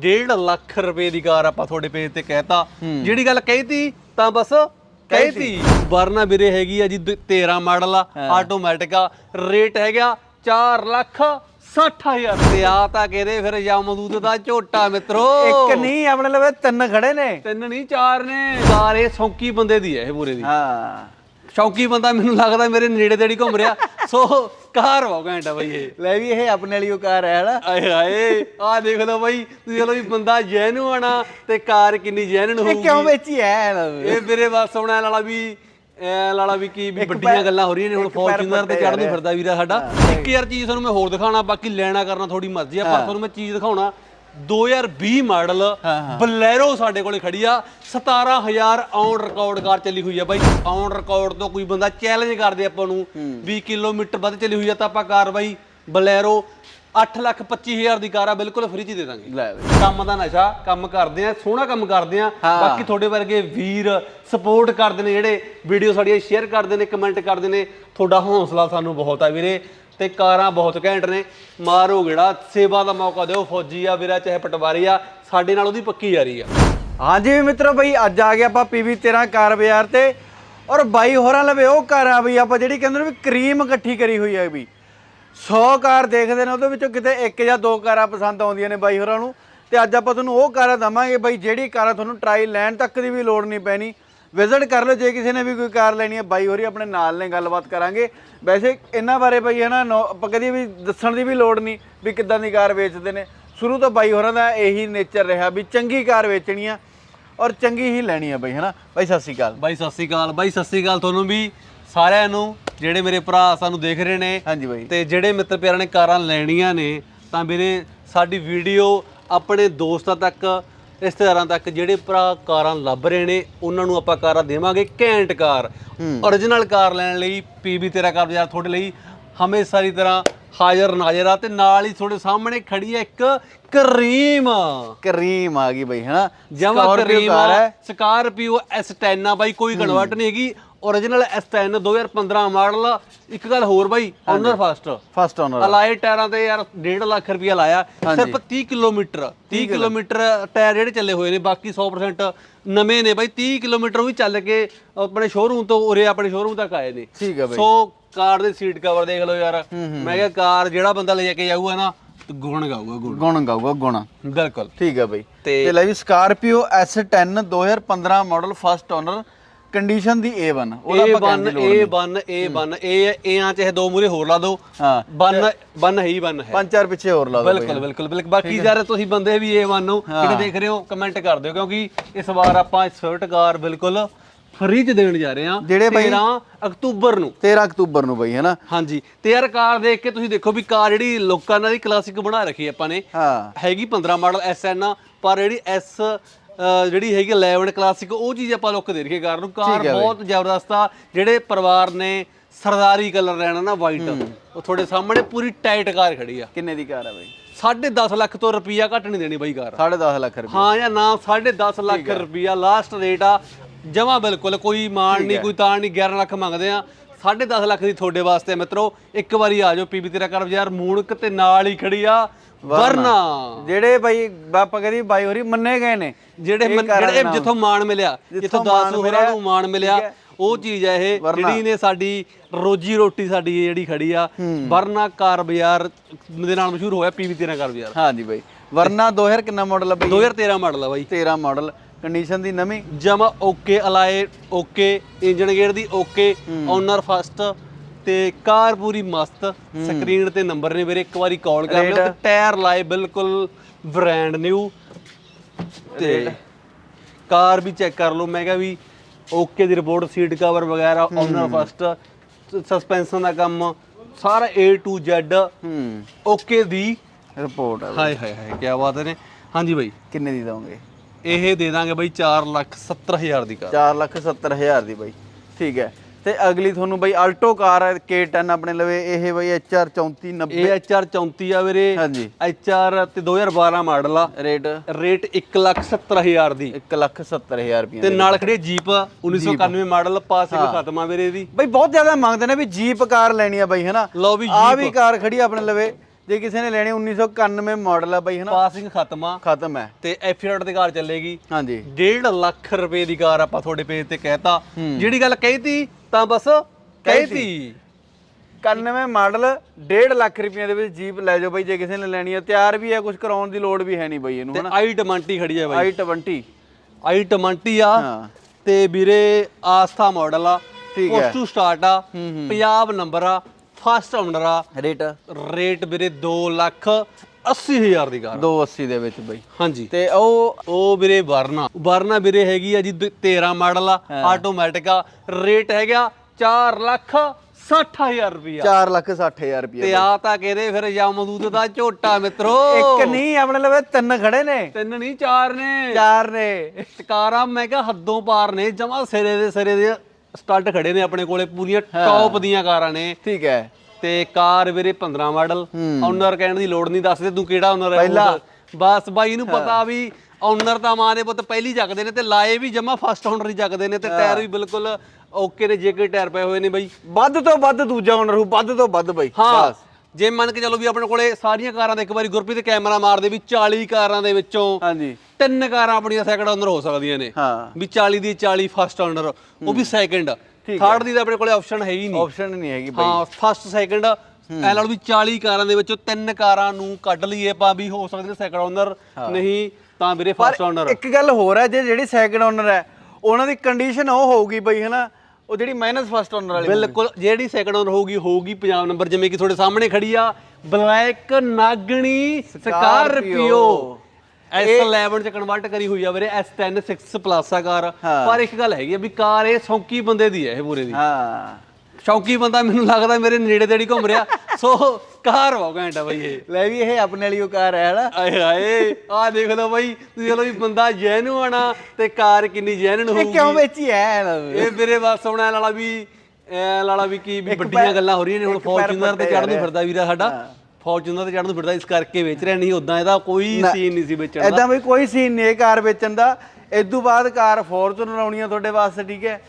1.5 ਲੱਖ ਰੁਪਏ ਦੀ ਕਾਰ ਆਪਾਂ ਤੁਹਾਡੇ ਪੇਜ ਤੇ ਕਹਿਤਾ। ਜਿਹੜੀ ਗੱਲ ਕਹੀਤੀ ਤਾਂ ਬਸ ਕਹੀਤੀ। ਵਰਨਾ ਵੀਰੇ ਹੈਗੀ ਆ ਜੀ ਦ- 13 ਮਾਡਲ ਆ ਆਟੋਮੈਟਿਕ ਆ ਰੇਟ ਹੈਗਾ 4 ਲੱਖ 60000 ਤੇ ਆ ਤਾਂ ਕਹਿੰਦੇ ਫਿਰ ਯਮਦੂਤ ਦਾ ਝੋਟਾ ਮਿੱਤਰੋ। ਇੱਕ ਨਹੀਂ ਆਪਣੇ ਲਵੇ ਤਿੰਨ ਖੜੇ ਨੇ। ਤਿੰਨ ਨਹੀਂ ਚਾਰ ਨੇ। ਇਹ ਸੌਂਕੀ ਬੰਦੇ ਦੀ ਹੈ ਇਹ ਪੂਰੇ ਦੀ। ਹਾਂ। ਸ਼ੌਂਕੀ ਬੰਦਾ ਮੈਨੂੰ ਲੱਗਦਾ ਮੇਰੇ ਨੇੜੇ ਤੇੜੀ ਘੁੰਮ ਰਿਹਾ। ਸੋ ਕਾਰ ਬਹੁਤ ਘੈਂਟ ਬਈ ਇਹ। ਲੈ ਵੀ ਇਹ ਆਪਣੇ ਵਾਲੀ ਉਹ ਕਾਰ ਹੈ ਹਨਾ। ਆਏ ਹਾਏ ਆ ਦੇਖ ਲਓ ਬਾਈ ਤੁਸੀਂ ਚਲੋ ਵੀ ਬੰਦਾ ਜੈਨੂਨ ਆ ਤੇ ਕਾਰ ਕਿੰਨੀ ਇਹ ਹੋਊਗੀ। ਕਿਉਂ ਵੇਚੀ ਹੈ ਇਹ ਮੇਰੇ ਹੁਣ ਐ ਲਾਲਾ ਵੀ ਐ ਲਾਲਾ ਵੀ ਕੀ ਵੀ ਵੱਡੀਆਂ ਗੱਲਾਂ ਹੋ ਰਹੀਆਂ ਨੇ ਹੁਣ ਫੋਰਚੂਨਰ ਤੇ ਚੜ੍ਹਨ ਨੂੰ ਫਿਰਦਾ ਵੀਰਾ ਸਾਡਾ। ਇੱਕ ਯਾਰ ਚੀਜ਼ ਤੁਹਾਨੂੰ ਮੈਂ ਹੋਰ ਦਿਖਾਉਣਾ ਬਾਕੀ ਲੈਣਾ ਕਰਨਾ ਥੋੜੀ ਮਰਜ਼ੀ ਆ ਪਰ ਤੁਹਾਨੂੰ ਮੈਂ ਚੀਜ਼ ਦਿਖਾਉਣਾ। 2020 ਮਾਡਲ ਬਲੈਰੋ ਸਾਡੇ ਕੋਲੇ ਖੜੀ ਆ। 17000 ਔਨ ਰਿਕਾਰਡ ਕਾਰ ਚੱਲੀ ਹੋਈ ਆ ਬਾਈ। ਔਨ ਰਿਕਾਰਡ ਤੋਂ ਕੋਈ ਬੰਦਾ ਚੈਲੰਜ ਕਰਦੇ ਆਪਾਂ ਨੂੰ 20 ਕਿਲੋਮੀਟਰ ਵੱਧ ਚੱਲੀ ਹੋਈ ਆ ਤਾਂ ਆਪਾਂ ਕਾਰ ਬਾਈ ਬਲੈਰੋ 8 ਲੱਖ 25000 ਦੀ ਕਾਰ ਆ ਬਿਲਕੁਲ ਫ੍ਰੀ ਚ ਹੀ ਦੇ ਦਾਂਗੇ। ਲੈ ਬਈ। ਕੰਮ ਦਾ ਨਸ਼ਾ ਕੰਮ ਕਰਦੇ ਆ ਸੋਹਣਾ ਕੰਮ ਕਰਦੇ ਆ। ਬਾਕੀ ਤੁਹਾਡੇ ਵਰਗੇ ਵੀਰ ਸਪੋਰਟ ਕਰਦੇ ਨੇ ਜਿਹੜੇ ਵੀਡੀਓ ਸਾਡੀਆਂ ਸ਼ੇਅਰ ਕਰਦੇ ਨੇ ਕਮੈਂਟ ਕਰਦੇ ਨੇ ਤੁਹਾਡਾ ਹੌਸਲਾ ਸਾਨੂੰ ਬਹੁਤ ਆ ਵੀਰੇ। ਤੇ ਕਾਰਾਂ ਬਹੁਤ ਘੈਂਟ ਨੇ। ਮਾਰੋ ਗੇੜਾ ਸੇਵਾ ਦਾ ਮੌਕਾ ਦਿਓ ਫੌਜੀ ਆ ਵੀਰਾ ਚਾਹੇ ਪਟਵਾਰੀ ਆ ਸਾਡੇ ਨਾਲ ਉਹਦੀ ਪੱਕੀ ਯਾਰੀ ਆ। ਹਾਂਜੀ ਵੀ ਮਿੱਤਰੋ ਬਈ ਅੱਜ ਆ ਗਏ ਆਪਾਂ ਪੀਵੀ 13 ਕਾਰ ਬਾਜ਼ਾਰ ਤੇ। ਔਰ ਬਾਈ ਹੋਰਾਂ ਲਵੇ ਉਹ ਕਾਰ ਆ ਬਈ ਆਪਾਂ ਜਿਹੜੀ ਕਹਿੰਦੇ ਨੇ ਵੀ ਕਰੀਮ ਇਕੱਠੀ ਕਰੀ ਹੋਈ ਹੈ ਵੀ 100 ਕਾਰ ਦੇਖਦੇ ਨੇ, ਉਹਦੇ ਵਿੱਚੋਂ ਕਿਤੇ ਇੱਕ ਜਾਂ ਦੋ ਕਾਰਾਂ ਪਸੰਦ ਆਉਂਦੀਆਂ ਨੇ ਬਾਈ ਹੋਰਾਂ ਨੂੰ। ਤੇ ਅੱਜ ਆਪਾਂ ਤੁਹਾਨੂੰ ਉਹ ਕਾਰਾਂ ਦਵਾਂਗੇ ਬਾਈ, ਜਿਹੜੀ ਕਾਰਾਂ ਤੁਹਾਨੂੰ ਟਰਾਈ ਲੈਣ ਤੱਕ ਦੀ ਵੀ ਲੋੜ ਨਹੀਂ ਪੈਣੀ। ਵਿਜ਼ਿਟ ਕਰ ਲਓ, ਜੇ ਕਿਸੇ ਨੇ ਵੀ ਕੋਈ ਕਾਰ ਲੈਣੀ ਹੈ, ਬਾਈ ਹੋਰੀ ਆਪਣੇ ਨਾਲ ਨੇ, ਗੱਲਬਾਤ ਕਰਾਂਗੇ। ਵੈਸੇ ਇਹਨਾਂ ਬਾਰੇ ਬਈ ਹੈ ਨਾ, ਨੋ- ਆਪਾਂ ਕਦੀ ਵੀ ਦੱਸਣ ਦੀ ਵੀ ਲੋੜ ਨਹੀਂ ਵੀ ਕਿੱਦਾਂ ਦੀ ਕਾਰ ਵੇਚਦੇ ਨੇ। ਸ਼ੁਰੂ ਤੋਂ ਬਾਈ ਹੋਰਾਂ ਦਾ ਇਹੀ ਨੇਚਰ ਰਿਹਾ ਵੀ ਚੰਗੀ ਕਾਰ ਵੇਚਣੀ ਆ ਔਰ ਚੰਗੀ ਹੀ ਲੈਣੀ ਆ ਬਈ, ਹੈ ਨਾ? ਬਾਈ, ਸਤਿ ਸ਼੍ਰੀ ਅਕਾਲ। ਬਾਈ, ਸਤਿ ਸ੍ਰੀ ਅਕਾਲ। ਬਾਈ, ਸਤਿ ਸ੍ਰੀ ਅਕਾਲ ਤੁਹਾਨੂੰ ਵੀ ਸਾਰਿਆਂ ਨੂੰ। ਜਿਹੜੇ ਮੇਰੇ ਭਰਾ ਸਾਨੂੰ ਦੇਖ ਰਹੇ ਨੇ ਹਾਂਜੀ ਬਾਈ। ਤੇ ਜਿਹੜੇ ਮਿੱਤਰ ਪਿਆਰਾਂ ਨੇ ਕਾਰਾਂ ਲੈਣੀਆਂ ਨੇ ਤਾਂ ਮੇਰੇ ਸਾਡੀ ਵੀਡੀਓ ਆਪਣੇ ਦੋਸਤਾਂ ਤੱਕ ਰਿਸ਼ਤੇਦਾਰਾਂ ਤੱਕ ਜਿਹੜੇ ਭਰਾ ਕਾਰਾਂ ਲੱਭ ਰਹੇ ਨੇ ਉਹਨਾਂ ਨੂੰ ਆਪਾਂ ਕਾਰਾਂ ਦੇਵਾਂਗੇ ਘੈਂਟ ਕਾਰ। origignal ਕਾਰ ਲੈਣ ਲਈ ਪੀਬੀ ਤੇਰਾ ਕਾਰ ਬਾਜ਼ਾਰ ਤੁਹਾਡੇ ਲਈ ਹਮੇਸ਼ਾ ਦੀ ਤਰ੍ਹਾਂ ਹਾਜ਼ਰ ਨਾਜ਼ਰ ਆ ਤੇ ਨਾਲ ਹੀ ਤੁਹਾਡੇ ਸਾਹਮਣੇ ਖੜੀ ਹੈ ਇੱਕ ਕਰੀਮ। ਕਰੀਮ ਆ ਗਈ ਬਈ ਹਨਾ? ਜਮਾ ਕਰੀਮ ਕਾਰ ਹੈ। ਸਕਾਰਪੀਓ S10 ਆ ਬਾਈ ਕੋਈ ਕਨਵਰਟ ਨਹੀਂ ਹੈਗੀ। Origignal S10 2015 ਮਾਡਲ ਇੱਕ ਗੱਲ ਹੋਰ ਬਾਈ owner first first owner alloy ਟਾਇਰਾਂ ਤੇ ਯਾਰ 1.5 ਲੱਖ ਰੁਪਇਆ ਲਾਇਆ। ਸਿਰਫ 30 ਕਿਲੋਮੀਟਰ 30 ਕਿਲੋਮੀਟਰ ਟਾਇਰ ਜਿਹੜੇ ਚੱਲੇ ਹੋਏ ਨੇ ਬਾਕੀ 100% ਨਵੇਂ ਨੇ ਬਾਈ। 30 ਕਿਲੋਮੀਟਰ ਵੀ ਚੱਲ ਕੇ ਆਪਣੇ ਸ਼ੋਰੂਮ ਤੋਂ ਉਰੇ ਆਪਣੇ ਸ਼ੋਰੂਮ ਤੱਕ ਆਏ ਨੇ। ਠੀਕ ਹੈ ਬਈ। ਸੋ ਕਾਰ ਦੇ ਸੀਟ ਕਵਰ ਦੇਖ ਲਓ ਯਾਰ। ਮੈਂ ਕਿਹਾ ਕਾਰ ਜਿਹੜਾ ਬੰਦਾ ਲੈ ਕੇ ਜਾਊਗਾ ਨਾ ਗੁਣ ਗਾਊਗਾ ਗੁਣ। ਗੁਣ ਗਾਊਗਾ ਗੁਣ। ਬਿਲਕੁਲ। ਠੀਕ ਹੈ ਬਈ। ਤੇ ਲੈ ਵੀ Scorpio S10 2015 model first owner condition ਦੀ A1 ਉਹਦਾ ਆਪਾਂ ਬਨ ਦੀ ਲੋੜ ਇਹ ਆ ਚਾਹੇ ਮੂਰੇ ਹੋਰ ਲਾ ਦਿਓ ਹਾਂ। ਬਨ ਬਨ ਹੈ ਹੀ ਬਨ ਹੈ। ਪੰਜ ਚਾਰ ਪਿੱਛੇ ਹੋਰ ਲਾ ਦੋ ਬਿਲਕੁਲ ਬਿਲਕੁਲ ਬਿਲਕੁਲ। ਬਾਕੀ ਯਾਰ ਤੁਸੀਂ ਬੰਦੇ ਵੀ ਇਹ ਬਨ ਨੂੰ ਕਿਤੇ ਦੇਖ ਰਹੇ ਹੋ ਕਮੈਂਟ ਕਰ ਦਿਓ ਕਿਉਂਕਿ ਇਸ ਵਾਰ ਆਪਾਂ ਸਵਿਫਟ ਕਾਰ ਬਿਲਕੁਲ ਫ੍ਰੀ ਚ ਦੇਣ ਜਾ ਰਹੇ ਹਾਂ। ਜਿਹੜੇ ਬਾਈ- 13 ਅਕਤੂਬਰ ਨੂੰ। 13 ਅਕਤੂਬਰ ਨੂੰ ਬਈ ਹੈਨਾ? ਹਾਂਜੀ। ਤੇ ਯਾਰ ਕਾਰ ਦੇਖ ਕੇ ਤੁਸੀਂ ਦੇਖੋ ਵੀ ਕਾਰ ਜਿਹੜੀ ਲੋਕਾਂ ਨਾਲ ਦੀ ਕਲਾਸਿਕ ਬਣਾ ਰੱਖੀ ਆਪਾਂ ਨੇ। ਹਾਂ। ਹੈਗੀ 15 ਮਾਡਲ ਐਨ ਪਰ ਜਿਹੜੀ ਐਸ ਜਿਹੜੀ ਹੈਗੀ 11 ਕਲਾਸਿਕ ਉਹ ਚੀਜ਼ ਆਪਾਂ ਲੁੱਕ ਦੇ ਰਖੀਏ ਕਾਰ ਨੂੰ ਕਾਰ ਬਹੁਤ ਜ਼ਬਰਦਸਤ ਆ ਜਿਹੜੇ ਪਰਿਵਾਰ ਨੇ ਸਰਦਾਰੀ ਕਲਰ ਲੈਣਾ ਨਾ ਵਾਈਟ ਉਹ ਤੁਹਾਡੇ ਸਾਹਮਣੇ ਪੂਰੀ ਟਾਈਟ ਕਾਰ ਖੜੀ ਆ। ਕਿੰਨੇ ਦੀ ਕਾਰ ਹੈ ਬਈ? 10.5 ਲੱਖ ਤੋਂ ਰੁਪਈਆ ਘੱਟ ਨਹੀਂ ਦੇਣੀ ਬਾਈ ਕਾਰ। 10.5 ਲੱਖ ਰੁਪਏ ਹਾਂ ਜਾਂ ਨਾ 10.5 ਲੱਖ ਰੁਪਈਆ ਲਾਸਟ ਰੇਟ ਆ। ਜਮਾ ਬਿਲਕੁਲ ਕੋਈ ਮਾਣ ਨਹੀਂ ਕੋਈ ਤਾਣ ਨਹੀਂ 11 ਲੱਖ ਮੰਗਦੇ ਆ। 10.5 ਲੱਖ ਦੀ ਤੁਹਾਡੇ ਵਾਸਤੇ ਮਿੱਤਰੋ ਇੱਕ ਵਾਰੀ ਆ ਜਾਓ ਪੀਬੀ ਤੇਰਾ ਕਰ ਬਾਜ਼ਾਰ ਮੂਣਕ ਤੇ ਨਾਲ ਹੀ ਖੜੀ ਆ। ਵਰਨਾ। ਜਿਹੜੇ ਬਈ ਬਾਪਾ ਕਹਿੰਦੀ ਬਾਈ ਹੋਰੀ ਮੰਨੇ ਗਏ ਨੇ ਜਿਹੜੇ ਜਿਹੜੇ ਜਿੱਥੋਂ ਮਾਣ ਮਿਲਿਆ ਜਿੱਥੋਂ ਦਾਸ ਹੋਰਾਂ ਨੂੰ ਮਾਣ ਮਿਲਿਆ ਉਹ ਚੀਜ਼ ਹੈ ਇਹ ਜਿਹੜੀ ਨੇ ਸਾਡੀ ਰੋਜੀ ਰੋਟੀ ਸਾਡੀ ਜਿਹੜੀ ਖੜੀ ਆ। ਵਰਨਾ ਕਾਰ ਬਾਜ਼ਾਰ ਦੇ ਨਾਲ ਮਸ਼ਹੂਰ ਹੋਇਆ ਪੀਵੀ ਤੇਰਾ ਕਾਰ ਬਾਜ਼ਾਰ। ਹਾਂਜੀ ਬਈ। ਵਰਨਾ 2000 ਕਿੰਨਾ ਮਾਡਲ ਹੈ ਬਈ? 2013 ਮਾਡਲ ਆ ਬਾਈ। 13 ਮਾਡਲ ਕੰਡੀਸ਼ਨ ਦੀ ਨਵੀਂ। ਜਮਾ okay alloy okay engine gear ਦੀ ਓਕੇ ਓਨਰ ਫਸਟ ਤੇ ਕਾਰ ਪੂਰੀ ਮਸਤ ਸਕਰੀਨ ਤੇ ਨੰਬਰ ਨੇ ਵੀਰੇ ਇੱਕ ਵਾਰੀ ਕਾਲ ਕਰ ਲਿਓ ਤੇ ਟਾਇਰ ਲਾਏ ਬਿਲਕੁਲ ਬ੍ਰਾਂਡ ਨਿਊ ਤੇ ਕਾਰ ਵੀ ਚੈੱਕ ਕਰ ਲਓ ਮੈਂ ਕਿਹਾ ਵੀ ਓਕੇ ਦੀ ਰਿਪੋਰਟ ਸੀਟ ਕਵਰ ਵਗੈਰਾ ਓਨਰ ਫਸਟ ਸਸਪੈਂਸ਼ਨ ਦਾ ਕੰਮ ਸਾਰਾ A to Z ਹੂੰ। ਓਕੇ ਦੀ ਰਿਪੋਰਟ ਹੈ ਹਾਏ ਹਾਏ ਹਾਏ ਕੀ ਬਾਤ ਨੇ। ਹਾਂਜੀ ਬਾਈ। ਕਿੰਨੇ ਦੀ ਦਵੋਗੇ? ਇਹ ਦੇ ਦਾਂਗੇ ਬਾਈ 4 ਲੱਖ 70 ਹਜ਼ਾਰ ਦੀ ਕਾਰ। 4 ਲੱਖ 70 ਹਜ਼ਾਰ ਦੀ ਬਾਈ। ਠੀਕ ਹੈ। ਤੇ ਅਗਲੀ ਤੁਹਾਨੂੰ ਬਾਈ ਆਲਟੋ ਕਾਰ ਹੈ K10 ਆਪਣੇ ਲਵੇ ਇਹ ਬਾਈ HR 3490 ਇਹ HR 34 ਆ ਵੀਰੇ। ਹਾਂਜੀ। HR ਤੇ 2012 ਮਾਡਲ ਆ। ਰੇਟ? ਰੇਟ 1 ਲੱਖ 70 ਹਜ਼ਾਰ ਦੀ। 1 ਲੱਖ 70 ਹਜ਼ਾਰ ਰੁਪਏ ਤੇ ਨਾਲ ਖੜੀ ਜੀਪ 1991 ਮਾਡਲ ਪਾਸ ਇੱਕ ਖਤਮ ਆ ਵੀਰੇ ਦੀ ਬਾਈ ਬਹੁਤ ਜ਼ਿਆਦਾ ਮੰਗਦੇ ਨੇ ਵੀ ਜੀਪ ਕਾਰ ਲੈਣੀ ਆ ਬਾਈ ਹੈਨਾ? ਲਓ ਵੀ ਆ ਵੀ ਕਾਰ ਖੜੀ ਆਪਣੇ ਲਵੇ। ਜੇ ਕਿਸੇ ਨੇ ਲੈਣੀ 1991 ਮਾਡਲ ਆ ਬਾਈ ਹਨਾ? ਪਾਸਿੰਗ ਖਤਮ ਆ। ਖਤਮ ਹੈ ਤੇ ਐਫੀਰਟ ਦੀ ਕਾਰ ਚੱਲੇਗੀ। ਹਾਂਜੀ। 1.5 ਲੱਖ ਰੁਪਏ ਦੀ ਕਾਰ ਆਪਾਂ ਤੁਹਾਡੇ ਪੇਜ ਤੇ ਕਹਿਤਾ। ਜਿਹੜੀ ਗੱਲ ਕਹੀਤੀ ਤਾਂ ਬਸ ਕਹੀਤੀ। 91 ਮਾਡਲ 1.5 ਲੱਖ ਰੁਪਏ ਦੇ ਵਿੱਚ ਜੀਪ ਲੈ ਜਾਓ ਬਾਈ ਜੇ ਕਿਸੇ ਨੇ ਲੈਣੀ ਹੈ ਤਿਆਰ ਵੀ ਹੈ ਕੁਝ ਕਰਾਉਣ ਦੀ ਲੋੜ ਵੀ ਹੈ ਨਹੀਂ ਬਾਈ ਇਹਨੂੰ ਤੇ ਹਨਾ? ਆਈ ਟਮੰਟੀ ਖੜੀ ਆ ਬਾਈ। i20 ਆਈ ਟਮੰਟੀ ਆ। ਹਾਂ। ਤੇ ਵੀਰੇ ਆਸਥਾ ਮਾਡਲ ਆ। ਠੀਕ ਹੈ। ਉਸ ਟੂ ਸਟਾਰਟ ਆ ਪੰਜਾਬ ਨੰਬਰ ਆ। ਫਸਟ ਓਨਰ ਆ। ਰੇਟ? ਰੇਟ ਵੀਰੇ 2 ਲੱਖ 80 ਹਜ਼ਾਰ ਦੀ ਕਾਰ 280 ਦੇ ਵਿੱਚ ਬਾਈ। ਹਾਂਜੀ। ਤੇ ਉਹ ਉਹ ਵੀਰੇ ਵਰਨਾ। ਵਰਨਾ ਵੀਰੇ ਹੈਗੀ ਆ ਜੀ ਦ- 13 ਮਾਡਲ ਆ ਆਟੋਮੈਟਿਕ ਆ। ਰੇਟ ਹੈਗਾ 4 ਲੱਖ 60000 ਰੁਪਇਆ। 4 ਲੱਖ 60 ਹਜ਼ਾਰ ਰੁਪਏ ਤੇ ਆ ਤਾਂ ਕਹਿੰਦੇ ਫਿਰ ਜਮਦੂਦ ਦਾ ਝੋਟਾ ਮਿੱਤਰੋ? ਇੱਕ ਨਹੀਂ ਆਪਣੇ ਲਵੇ ਤਿੰਨ ਖੜੇ ਨੇ। ਤਿੰਨ ਨਹੀਂ ਚਾਰ ਨੇ। ਚਾਰ ਨੇ। ਕਾਰਾਂ ਮੈਂ ਕਿਹਾ ਹੱਦੋਂ ਪਾਰ ਨੇ ਜਮਾ ਸਿਰੇ ਦੇ ਸਿਰੇ ਦੇ ਸਟੱਡ ਖੜੇ ਨੇ ਆਪਣੇ ਕੋਲੇ ਪੂਰੀਆਂ ਟੌਪ ਦੀਆਂ ਕਾਰਾਂ ਨੇ। ਠੀਕ ਹੈ। ਤੇ ਕਾਰ ਵੀਰੇ 15 ਮਾਡਲ। ਓਨਰ ਕਹਿਣ ਦੀ ਲੋੜ ਨਹੀਂ ਦੱਸਦੇ ਤੂੰ ਕਿਹੜਾ ਓਨਰ ਹੈ ਪਹਿਲਾ। ਬਸ ਬਾਈ ਨੂੰ ਪਤਾ ਵੀ ਓਨਰ ਤਾਂ ਮਾਂ ਦੇ ਪੁੱਤ ਪਹਿਲੀ ਚੱਕਦੇ ਨੇ ਤੇ ਲਾਏ ਵੀ ਜਮਾ ਫਸਟ ਓਨਰ ਹੀ ਚੱਕਦੇ ਨੇ ਤੇ ਟਾਇਰ ਵੀ ਬਿਲਕੁਲ ਓਕੇ ਨੇ ਜੇ ਕੋਈ ਟਾਇਰ ਪਏ ਹੋਏ ਨੇ ਬਾਈ। ਵੱਧ ਤੋਂ ਵੱਧ ਦੂਜਾ ਓਨਰ ਹੋ ਵੱਧ ਤੋਂ ਵੱਧ ਬਾਈ। ਹਾਂ। ਜੇ ਮੰਨ ਕੇ ਚੱਲੋ ਵੀ ਆਪਣੇ ਕੋਲੇ ਸਾਰੀਆਂ ਕਾਰਾਂ ਦਾ ਇੱਕ ਵਾਰੀ ਗੁਰਪ੍ਰੀਤ ਕੈਮਰਾ ਮਾਰਦੇ ਵੀ 40 ਕਾਰਾਂ ਦੇ ਵਿੱਚੋਂ ਹਾਂਜੀ। ਤਿੰਨ ਕਾਰਾਂ ਆਪਣੀਆਂ ਸੈਕਿੰਡ ਓਨਰ ਹੋ ਸਕਦੀਆਂ ਨੇ। ਹਾਂ। ਵੀ 40 ਦੀ 40 ਫਸਟ ਓਨਰ ਉਹ ਵੀ ਸੈਕਿੰਡ ਥਰਡ ਦੀ ਤਾਂ ਆਪਣੇ ਕੋਲੇ ਆਪਸ਼ਨ ਹੈ ਹੀ ਨਹੀਂ। ਆਪਸ਼ਨ ਨਹੀਂ ਹੈਗੀ ਬਾਈ। ਹਾਂ ਫਸਟ ਸੈਕਿੰਡ ਐ ਲਾ ਵੀ 40 ਕਾਰਾਂ ਦੇ ਵਿੱਚੋਂ ਤਿੰਨ ਕਾਰਾਂ ਨੂੰ ਕੱਢ ਲਈਏ ਆਪਾਂ ਵੀ ਹੋ ਸਕਦੇ ਨੇ ਸੈਕਿੰਡ ਓਨਰ ਨਹੀਂ ਤਾਂ ਵੀਰੇ ਫਸਟ ਓਨਰ ਇੱਕ ਗੱਲ ਹੋਰ ਹੈ ਜੇ ਜਿਹੜੀ ਸੈਕਿੰਡ ਓਨਰ ਹੈ ਉਹਨਾਂ ਦੀ ਕੰਡੀਸ਼ਨ ਉਹ ਹੋਊਗੀ ਬਾਈ ਹਨਾ? ਉਹ ਜਿਹੜੀ ਮਾਈਨਸ ਫਸਟ ਓਨਰ ਵਾਲੀ ਬਿਲਕੁਲ ਜਿਹੜੀ ਸੈਕਿੰਡ ਓਨਰ ਹੋਊਗੀ ਹੋਊਗੀ ਪੰਜਾਬ ਨੰਬਰ ਜਿਵੇਂ ਕਿ ਤੁਹਾਡੇ ਸਾਹਮਣੇ ਖੜੀ ਆ ਬਲੈਕ ਨਾਗਣੀ ਸਕਾਰਪੀਓ। S11 ਚ ਕਨਵਰਟ ਕਰੀ ਹੋਈ ਆ ਵੀਰੇ S10 6 ਪਲੱਸ ਆ ਕਾਰ। ਪਰ ਇੱਕ ਗੱਲ ਹੈਗੀ ਆ ਵੀ ਕਾਰ ਇਹ ਸੌਂਕੀ ਬੰਦੇ ਦੀ ਹੈ ਇਹ ਪੂਰੇ ਦੀ। ਹਾਂ। ਸ਼ੌਂਕੀ ਬੰਦਾ ਮੈਨੂੰ ਲੱਗਦਾ ਮੇਰੇ ਨੇੜੇ ਤੇੜੀ ਘੁੰਮ ਰਿਹਾ। ਸੋ ਕਾਰ ਬਹੁਤ ਘੈਂਟ ਆ ਬਈ ਇਹ। ਲੈ ਵੀ ਇਹ ਆਪਣੇ ਵਾਲੀ ਉਹ ਕਾਰ ਹੈ ਹਨਾ? ਆਏ ਹਾਏ ਆ ਦੇਖ ਲਓ ਬਾਈ ਤੁਸੀਂ ਚਲੋ ਵੀ ਬੰਦਾ ਜੈਨੂਨ ਆ ਤੇ ਕਾਰ ਕਿੰਨੀ ਇਹ ਹੋਊਗੀ। ਕਿਉਂ ਵੇਚੀ ਹੈ ਇਹ ਮੇਰੇ ਹੁਣ ਐ ਲਾਲਾ ਵੀ ਐ ਲਾਲਾ ਵੀ ਕੀ ਵੀ ਵੱਡੀਆਂ ਗੱਲਾਂ ਹੋ ਰਹੀਆਂ ਨੇ ਹੁਣ ਫੋਰਚੂਨਰ ਤੇ ਚੜ੍ਹਨ ਫਿਰਦਾ ਵੀਰਾ ਸਾਡਾ। ਫੋਰਚੂਨਰ ਤੇ ਚੜ੍ਹਨ ਨੂੰ ਫਿਰਦਾ ਇਸ ਕਰਕੇ ਵੇਚ ਰਿਹਾ ਨਹੀਂ ਉਦਾਂ ਇਹਦਾ ਕੋਈ ਸੀਨ ਨਹੀਂ ਸੀ ਵੇਚਣ ਦਾ। ਐਦਾਂ ਬਈ ਕੋਈ ਸੀਨ ਨਹੀਂ ਕਾਰ ਵੇਚਣ ਦਾ। ਤੋਂ ਬਾਅਦ ਕਾਰ ਫੋਰਚੂਨਰ ਆਉਣੀ ਆ ਤੁਹਾਡੇ ਵਾਸਤੇ ਠੀਕ ਹੈ?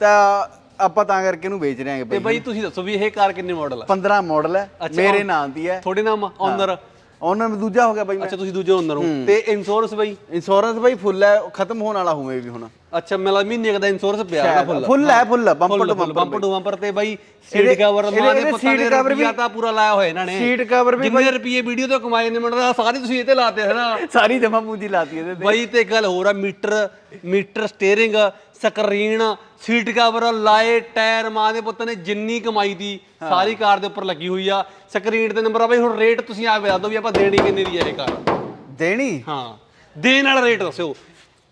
ਤਾਂ ਆਪਾਂ ਤਾਂ ਕਰਕੇ ਇਹਨੂੰ ਵੇਚ ਰਹੇ ਤੇ ਬਾਈ ਤੁਸੀਂ ਦੱਸੋ ਵੀ ਇਹ ਕਾਰ ਕਿੰਨੇ ਮਾਡਲ ਆ? 15 ਮਾਡਲ ਹੈ ਮੇਰੇ ਨਾਮ ਦੀ ਹੈ। ਤੁਹਾਡੇ ਨਾਮ ਓਨਰ ਉਹਨਾਂ ਦੂਜਾ ਹੋ ਗਿਆ ਬਾਈ ਅੱਛਾ ਤੁਸੀਂ ਦੂਜੇ ਓਨਰ ਹੋ। ਤੇ ਇੰਸ਼ੋਰੈਂਸ ਬਾਈ? ਇੰਸ਼ੋਰੈਂਸ ਬਾਈ ਫੁੱਲ ਹੈ ਖਤਮ ਹੋਣ ਵਾਲਾ ਹੋਵੇ ਵੀ ਹੁਣ। ਅੱਛਾ ਮੇਲਾ ਮਹੀਨੇ ਦਾ ਇੰਸ਼ੋਰੈਂਸ ਪਿਆ ਹੋਣਾ ਫੁੱਲ ਫੁੱਲ ਹੈ full bumper to bumper bumper to bumper ਤੇ ਬਾਈ ਸੀਟ ਕਵਰ ਮਾਂ ਦੇ ਪੁੱਤਾਂ ਵੀ- ਰੁਪਈਆ ਤਾਂ ਪੂਰਾ ਲਾਇਆ ਹੋਇਆ ਇਹਨਾਂ ਨੇ। ਸੀਟ ਕਵਰ ਵੀ ਜਿੰਨੇ ਰੁਪਏ ਵੀਡੀਓ ਤੋਂ ਕਮਾਏ ਨੇ ਮੈਨੂੰ ਸਾਰੇ ਤੁਸੀਂ ਇਹ ਤੇ ਲਾਤੇ ਹੈ ਨਾ। ਸਾਰੀ ਜਮਾ ਪੂੰਜੀ ਲਾਤੀ ਇਹਦੇ ਤੇ। ਬਾਈ ਤੇ ਗੱਲ ਹੋਰ ਆ meter meter steering screen seat cover ਲਾਏ ਟਾਇਰ ਮਾਂ ਦੇ ਪੁੱਤ ਨੇ ਜਿੰਨੀ ਕਮਾਈ ਦੀ ਸਾਰੀ ਕਾਰ ਦੇ ਉੱਪਰ ਲੱਗੀ ਹੋਈ ਆ। ਸਕਰੀਨ ਤੇ ਨੰਬਰ ਆ ਬਾਈ ਹੁਣ ਰੇਟ ਤੁਸੀਂ ਆਪ ਦੱਸ ਦਿਓ ਵੀ ਆਪਾਂ ਦੇਣੀ ਕਿੰਨੇ ਦੀ ਹੈ ਇਹ ਕਾਰ। ਦੇਣੀ? ਹਾਂ। ਦੇਣ ਵਾਲਾ ਰੇਟ ਦੱਸਿਓ।